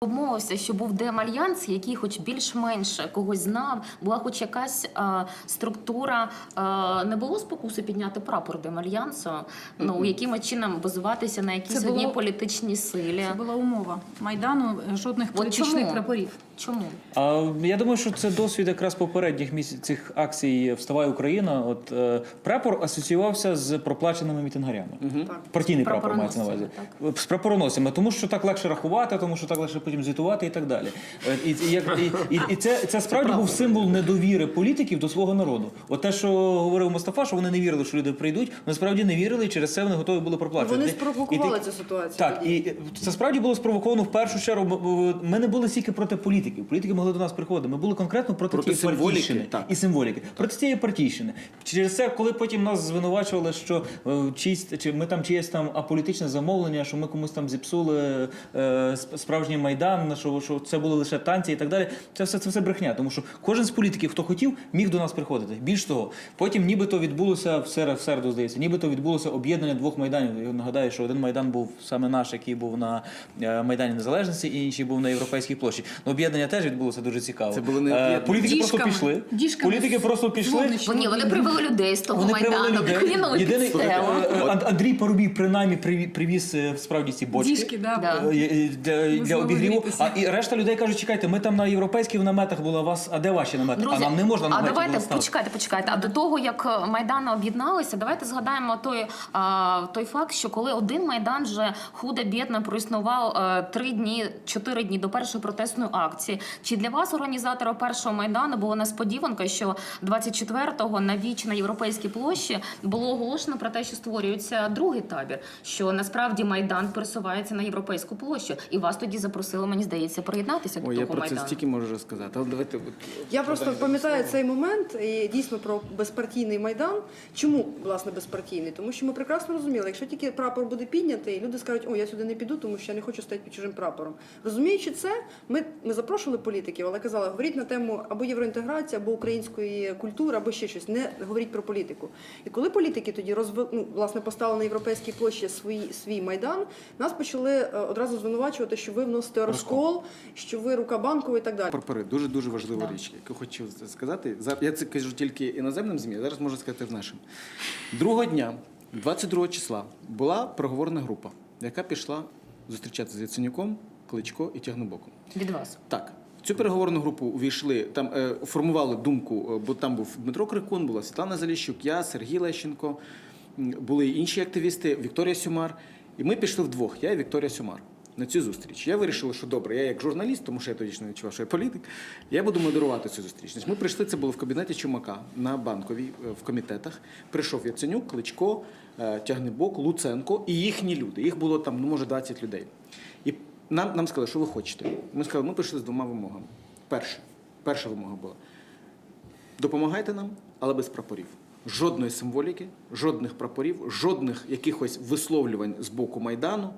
Обмовився, що був Демальянс, який хоч більш-менш когось знав, була хоч якась е, структура. Е, не було спокуси підняти прапор Демальянсу, ну яким чином базуватися на якійсь Це політичні силі. Це була умова майдану е, жодних От політичних чому? прапорів. Чому? А я думаю, що це досвід якраз попередніх місяців цих акцій Вставай Україна. От е, прапор асоціювався з проплаченими мітингарями. Партійний прапор мається на увазі. Прапороносцями, З прапороносцями, тому що так легше рахувати, тому що так легше потім звітувати і так далі. Е, І, і, і, і, і це, це справді був символ недовіри політиків до свого народу. От те, що говорив Мустафа, що вони не вірили, що люди прийдуть, насправді не вірили, і через це вони готові були проплачувати. Вони І спровокували цю ситуацію. так, тоді. і це справді було спровоковано в першу чергу. Ми не були стільки проти політиків. Політики могли до нас приходити. Ми були конкретно проти, Проти тієї партійщини так. і символіки. Проти цієї партійщини. Через це, коли потім нас звинувачували, що е, чиїсь чи ми там чиєсь там аполітичне замовлення, що ми комусь там зіпсули е, справжній майдан, що, що це були лише танці і так далі. Це все це все брехня. Тому що кожен з політиків, хто хотів, міг до нас приходити. Більш того, потім нібито відбулося в середу, в середу, здається, нібито відбулося об'єднання двох майданів. Я нагадаю, що один майдан був саме наш, який був на е, Майдані Незалежності, і інший був на Європейській площі. Ну, об'єднання теж відбулося дуже цікаво. Це були не Е, об'єднання. Політики просто пішли. Діжками Політики просто пішли. Ні, вони привели людей з того Вони привели майдану, людей. під Єдиний стелу. е, е, Ан- Андрій Парубій принаймні приві- привіз е, справді ці бочки. Діжки, да. Да. Е, е, Для, для знову обігріву. грітися. А і решта людей кажуть, чекайте, ми там на європейських наметах були, а вас, а де ваші намети? а нам не можна а давайте було ставити. почекайте, почекайте. А до того як е, майдани об'єдналися, давайте згадаємо той, а, той факт, що коли один майдан вже худо бідно проіснував е, три дні, чотири дні до першої протестної акції. Чи для вас, організатора першого майдану, було несподіванка, що 24-го на віч на європейській площі було оголошено про те, що створюється другий табір, що насправді майдан пересувається на європейську площу, і вас тоді запросили, мені здається, приєднатися до Ой, я того про це стільки можу розказати. Але давайте Я просто пам'ятаю цей момент і дійсно про безпартійний майдан. Чому власне безпартійний? Тому що ми прекрасно розуміли, якщо тільки прапор буде піднятий, люди скажуть, о, я сюди не піду, тому що я не хочу стати під чужим прапором. Розуміючи це, ми, ми запрошували політиків, але казали, говоріть на тему або євроінтеграції, або української культури, або ще щось. Не говоріть про політику. І коли політики тоді розви, ну, власне поставили на європейській площі свій, свій майдан, нас почали е, одразу звинувачувати, що ви вносите розкол, що ви рука банкова і так далі. прапори дуже дуже важлива Да. річ, яку хочу сказати. За- Я це кажу тільки іноземним ЗМІ, зараз можу сказати в нашим. Другого дня, 22 числа, була проговорна група, яка пішла зустрічатися з Яценюком, Кличко і Тягнобоком. Від вас. Так. В цю переговорну групу увійшли, там е, формували думку, е, бо там був Дмитро Крикун, була Світлана Заліщук, я, Сергій Лещенко, були інші активісти, Вікторія Сюмар. І ми пішли вдвох, я і Вікторія Сюмар, на цю зустріч. Я вирішив, що добре, я як журналіст, тому що я тоді не відчував, що я політик, я буду модерувати цю зустріч. Ми прийшли, це було в кабінеті Чумака на банковій е, в комітетах. Прийшов Яценюк, Кличко, е, Тягнебок, Луценко і їхні люди. Їх було там, ну може, 20 людей. Нам, нам сказали, що ви хочете. Ми сказали, ми прийшли з двома вимогами. Перше, перша вимога була: допомагайте нам, але без прапорів. Жодної символіки, жодних прапорів, жодних якихось висловлювань з боку Майдану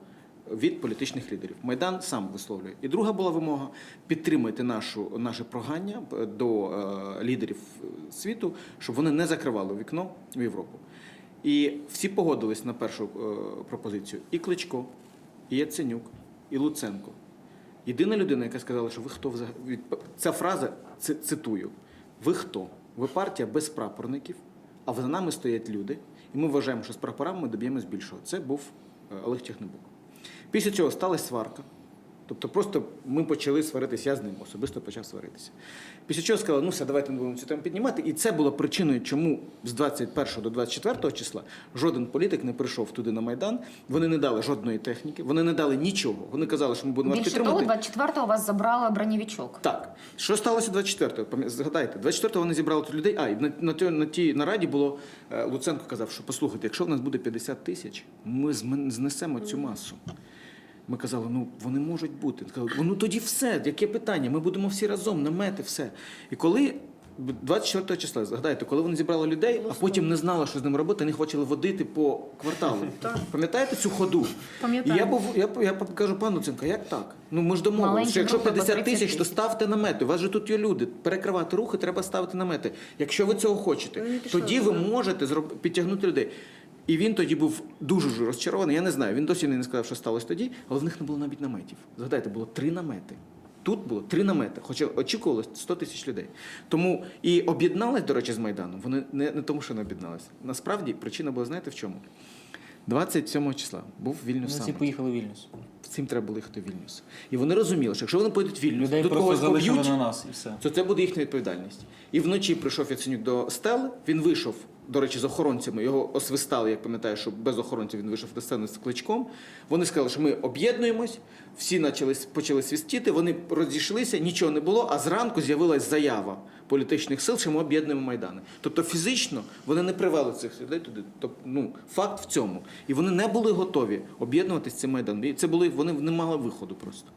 від політичних лідерів. Майдан сам висловлює. І друга була вимога: підтримайте нашу, наше прохання е, до е, лідерів світу, щоб вони не закривали вікно в Європу. І всі погодились на першу е, пропозицію: і Кличко, і Яценюк, і Луценко. Єдина людина, яка сказала, що ви хто взагалі. Ця фраза цитую: ви хто? Ви партія без прапорників, а за нами стоять люди, і ми вважаємо, що з прапорами ми доб'ємось більшого. Це був е, Олег Тягнебук. Після цього сталася сварка. Тобто просто ми почали сваритися, я з ним особисто почав сваритися. Після чого сказали, ну все, давайте не будемо цю тему піднімати. І це було причиною, чому з 21 до 24 числа жоден політик не прийшов туди на Майдан. Вони не дали жодної техніки, вони не дали нічого. Вони казали, що ми будемо вас Більше того, 24-го вас забрали бронєвічок. Так, що сталося 24-го? Згадайте, 24-го вони зібрали тут людей. А, і на, на, тій- на тій нараді було е, Луценко казав, що послухайте, якщо в нас буде 50 тисяч, ми знесемо цю масу. Ми казали, ну вони можуть бути. Сказали, ну тоді все, яке питання? Ми будемо всі разом, намети, все. І коли 24 числа, згадайте, коли вони зібрали людей, а потім не знали, що з ними робити, вони хотіли водити по кварталу. Пам'ятаєте цю ходу? І я був, я, я кажу, пан Луценко, як так? Ну ми ж домовилися, що якщо групи 50 тисяч, то ставте намети. У вас же тут є люди. Перекривати рухи, треба ставити намети. Якщо ви цього хочете, пішли тоді ви можете підтягнути людей. І він тоді був дуже розчарований. Я не знаю, він досі не сказав, що сталося тоді, але в них не було навіть наметів. Згадайте, було три намети. Тут було три намети, хоча очікувалось 100 тисяч людей. Тому і об'єднались, до речі, з Майданом. Вони не, не тому, що не об'єдналися. Насправді причина була, знаєте, в чому? 27 числа був Вільнюс Вони всі поїхали в Вільнюс. Всім треба було їхати в Вільнюс. І вони розуміли, що якщо вони поїдуть в Вільнюс, Людей тут когось поб'ють, на нас і все. то це буде їхня відповідальність. І вночі прийшов Яценюк до стели, він вийшов, до речі, з охоронцями, його освистали, як пам'ятаю, що без охоронців він вийшов до сцени з кличком. Вони сказали, що ми об'єднуємось, всі почали, почали свистіти, вони розійшлися, нічого не було, а зранку з'явилась заява політичних сил, що ми об'єднуємо Майдани. Тобто фізично вони не привели цих людей туди. Тобто, ну, факт в цьому. І вони не були готові об'єднуватися цим Майданом. І це були, вони не мали виходу просто.